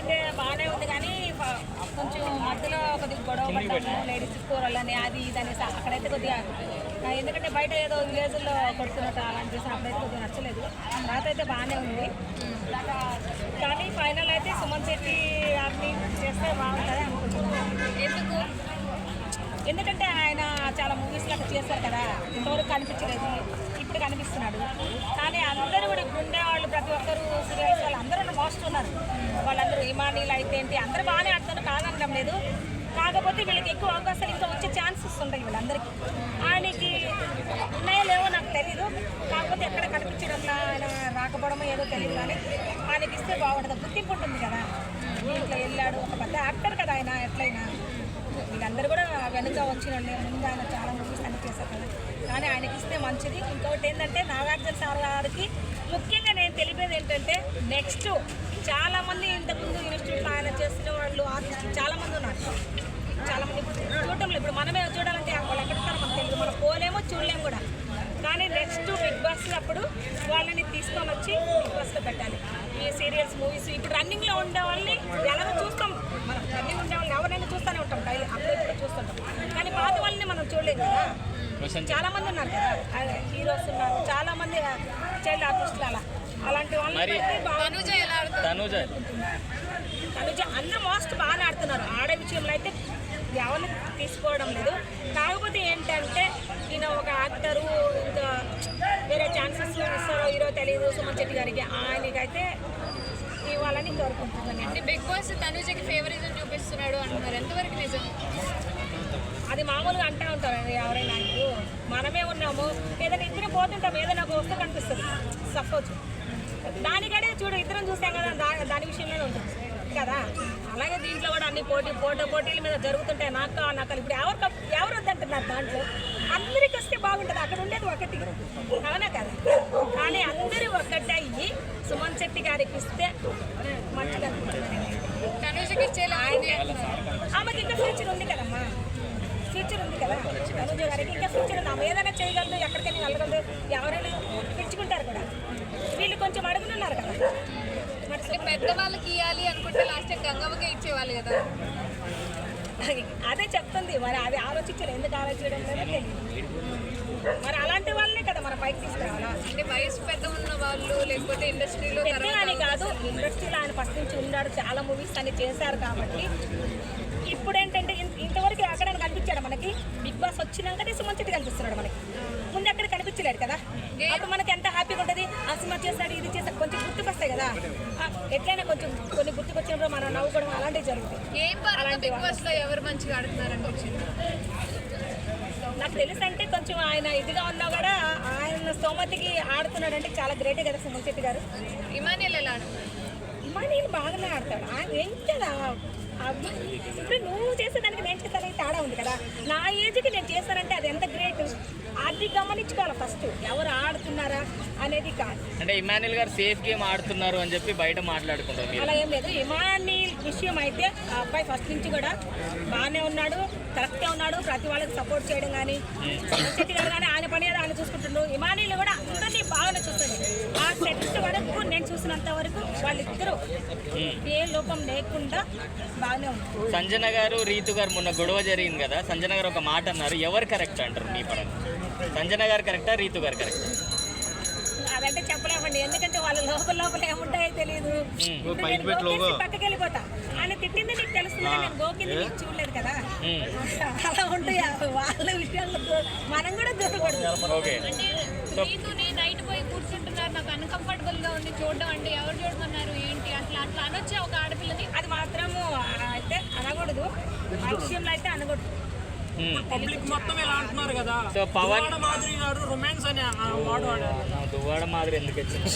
అంటే బాగానే ఉంది కానీ కొంచెం మధ్యలో కొద్దిగా గొడవ పడ్డాము. లేడీస్ కూరలని అది ఇది అనేసి అక్కడైతే కొద్దిగా ఎందుకంటే బయట ఏదో విలేజ్లో కొడుతున్నట్టు అలాంటి చేసి అప్పుడైతే కొద్దిగా నచ్చలేదు. తర్వాత అయితే బాగానే ఉంది. కానీ ఫైనల్ అయితే సుమన్ శెట్టి ఆర్మీ చేస్తే బాగుంటుంది అనుకుంటున్నాను. ఎందుకు? ఎందుకంటే ఆయన చాలా మూవీస్ అట్లా చేశారు కదా ఇంతవరకు కనిపించలేదు ఇప్పుడు కనిపిస్తున్నాడు. కానీ అందరూ కూడా ఇప్పుడు ఉండేవాళ్ళు ప్రతి ఒక్కరు సీరియల్స్ వాళ్ళు అందరూ మోస్ట్ ఉన్నారు వాళ్ళందరూ ఇమానీలు అయితే ఏంటి? అందరూ బాగానే ఆడుతున్నారు కాదనడం లేదు. కాకపోతే వీళ్ళకి ఎక్కువ అవకాశాలు ఇంకా వచ్చే ఛాన్సెస్ ఉంటాయి వీళ్ళందరికీ. ఆయనకి ఉన్నాయో లేవో నాకు తెలీదు. కాకపోతే ఎక్కడ కనిపించడం ఆయన రాకపోవడమో ఏదో తెలియదు కానీ ఆయనకి ఇస్తే బాగుంటుంది. గుర్తింపు ఉంటుంది కదా. ఇట్లా వెళ్ళాడు ఒక పెద్ద యాక్టర్ కదా ఆయన ఎట్లయినా. వీళ్ళందరూ కూడా వెనుక వచ్చిన ముందు ఆయన చాలా మూవీస్ అన్ని చేశారు కదా. కానీ ఆయనకి ఇస్తే మంచిది. ఇంకొకటి ఏంటంటే నాగార్జున సార్ గారికి ముఖ్యంగా నేను తెలిపేది ఏంటంటే నెక్స్ట్ చాలా మంది ఇంతకుముందు ఇన్స్టిట్యూట్లో ఆయన చేసిన వాళ్ళు ఆర్టిస్టులు చాలా మంది ఉన్నారు. చాలా మంది ఇప్పుడు చూడటంలో ఇప్పుడు మనమే చూడాలంటే వాళ్ళు ఎక్కడ ఉంటారో మనకు తెలియదు. మనం పోలేమో చూడలేము కూడా. కానీ నెక్స్ట్ బిగ్ బాస్ అప్పుడు వాళ్ళని తీసుకొని వచ్చి బిగ్ బాస్లో పెట్టాలి. ఈ సీరియల్స్ మూవీస్ ఇప్పుడు రన్నింగ్లో ఉండే వాళ్ళని ఎలాగో చూస్తాం. మనం రన్నింగ్ ఉండే వాళ్ళని ఎవరైనా చూస్తూనే ఉంటాం. డైలీ అప్పుడే ఇప్పుడు చూస్తుంటాం. కానీ పాత వాళ్ళని మనం చూడలేదు కదా. చాలా మంది ఉన్నారు కదా. హీరోస్ ఉన్నారు. చాలా మంది చైల్డ్ ఆర్టిస్టులు అలా అలాంటి మరి-. తనుజ ఎలా ఆడుతుంది? తనుజ. తనుజ అందరూ మోస్ట్ బాగా ఆడుతున్నారు. ఆడే విషయంలో అయితే ఎవరిని తీసుకోవడం లేదు. కాకపోతే ఏంటంటే ఈయన ఒక యాక్టరు ఇంకా వేరే ఛాన్సెస్ ఇస్తారో హీరో తెలియదు సుమన్ శెట్టి గారికి ఆయనకైతే ఇవ్వాలని కోరుకుంటున్నాను అంటే బిగ్ బాస్ తనుజకి ఫేవరిజం చూపిస్తున్నాడు అంటున్నారు. ఎంతవరకు నిజం? అది మామూలుగా అంటూ ఉంటారండి ఎవరైనా ఇప్పుడు మనమే ఉన్నాము. ఏదైనా ఇద్దరం పోతుంటాం. ఏదైనా ఒక వస్తువు కనిపిస్తుంది. సపోజ్. దానికంటే చూడు ఇద్దరం చూసాం కదా దా దాని విషయంలోనే ఉంటుంది కదా? అలాగే దీంట్లో కూడా అన్ని పోటీ పోటీ పోటీల మీద జరుగుతుంటాయి. నాకు నాకు. ఇప్పుడు ఎవరు ఎవరు వద్దంటున్నారు దాంట్లో? అందరికి వస్తే బాగుంటుంది. అక్కడ ఉండేది ఒకటి. అవునా కదా? కానీ అందరూ ఒకటి అయ్యి సుమన్ శెట్టి గారికి ఇస్తే మంచిగా ఆమెకి ఇంకా ఫ్యూచర్ ఉంది కదమ్మా. ఫ్యూచర్ ఉంది కదా. తనుజ గారికి ఇంకా ఫ్యూచర్ ఉంది? ఆమె ఏదైనా చేయగలదు ఎక్కడికైనా వెళ్ళగలదు ఎవరైనా పిలుచుకుంటారు కూడా. వీళ్ళు కొంచెం అడుగుతున్నారు కదా. పెద్దవాళ్ళకి ఇవ్వాలి అనుకుంటే లాస్ట్ టైం గంగమ్మకే ఇచ్చేవాళ్ళు కదా. అదే చెప్తుంది. మరి అది ఆలోచించలేదు. ఎందుకు ఆలోచించడం లేదో తెలియదు. మరి అలాంటి వాళ్ళనే కదా మన పైకి తీసుకురావాలా? అంటే వయసు పెద్ద ఉన్న వాళ్ళు లేకపోతే ఇండస్ట్రీలో పెద్దగానే కాదు ఇండస్ట్రీలో ఆయన ఫస్ట్ నుంచి ఉన్నాడు. చాలా మూవీస్ అన్ని చేశారు కాబట్టి. ఇప్పుడు ఏంటంటే కనిపించాడు మనకి బిగ్ బాస్ వచ్చినాకనే సుమన్ చెట్టు కనిపిస్తున్నాడు మనకి. ముందు ఎక్కడ కనిపించలేడు కదా? అప్పుడు మనకి ఎంత హ్యాపీగా ఉంటుంది? ఆ సినిమా చేస్తాడు ఇది చేస్తాడు కొంచెం గుర్తుకొస్తాయి కదా? ఎట్లయినా కొంచెం కొన్ని గుర్తుకొచ్చినప్పుడు మనం నవ్వుకోవడం అలాంటివి బాస్లో ఎవరు మంచిగా నాకు తెలుసు అంటే కొంచెం ఆయన ఇదిగా ఉన్నా కూడా ఆయన స్తోమతికి ఆడుతున్నాడు అంటే చాలా గ్రేటే కదా సుమన్ శెట్టి గారు. ఇమానియల్ ఎలా నేను బాగానే ఆడతాడు? ఆయన అబ్బాయి ఇప్పుడు నువ్వు చేసేదానికి నేను చేసేదానికి తేడా ఉంది కదా. నా ఏజ్కి నేను చేశానంటే అది ఎంత గ్రేట్ అది గమనించుకోవాలి ఫస్ట్ ఎవరు ఆడుతున్నారా అనేది కాదు. అంటే ఇమాన్యుల్ గారు సేఫ్ గేమ్ ఆడుతున్నారు అని చెప్పి బయట మాట్లాడుకుంటారు అలా ఏం లేదు. ఇమాని విషయం అయితే ఆ అబ్బాయి ఫస్ట్ నుంచి కూడా బాగానే ఉన్నాడు కరెక్టే ఉన్నాడు. ప్రతి వాళ్ళకి సపోర్ట్ చేయడం కానీ చెట్టి గారు కానీ చూసినంత వరకు వాళ్ళిద్దరూ ఏ లోపం లేకుండా బాగానే ఉన్నారు. సంజన గారు రీతు గారు మొన్న గొడవ జరిగింది కదా సంజన గారు ఒక మాట అన్నారు. ఎవరు కరెక్ట్ అంటారు మీ పరంగా? సంజన గారు కరెక్టా రీతు గారు కరెక్టా అదంటే చెప్పలేమండి. ఎందుకంటే వాళ్ళ లోపల లోపల ఏముంటాయో తెలియదు పక్కకి వెళ్ళిపోతా. ఆయన తిట్టింది నీకు తెలుస్తుంది నేను గోకింది నీకు చూడలేదు కదా. అలా ఉంటాయి వాళ్ళ విషయాల్లో మనం కూడా దూరకూడదు ఓకే. నైట్ పోయి కూర్చుంటున్నారు ఉంది చూడడం అంటే ఎవరు చూడమన్నారు? ఏంటి? అట్లా అట్లా అనొచ్చే ఒక ఆడపిల్లని అది మాత్రము అయితే అనకూడదు. విషయంలో అయితే అనకూడదు. పబ్లిక్ మొత్తం ఇలా అంటున్నారు కదా. సో పవన్ మాదిరి గారు రొమాన్స్ అని ఆ వర్డ్ వాడారు. దువ్వాడ మాదిరి ఎందుకు వచ్చింది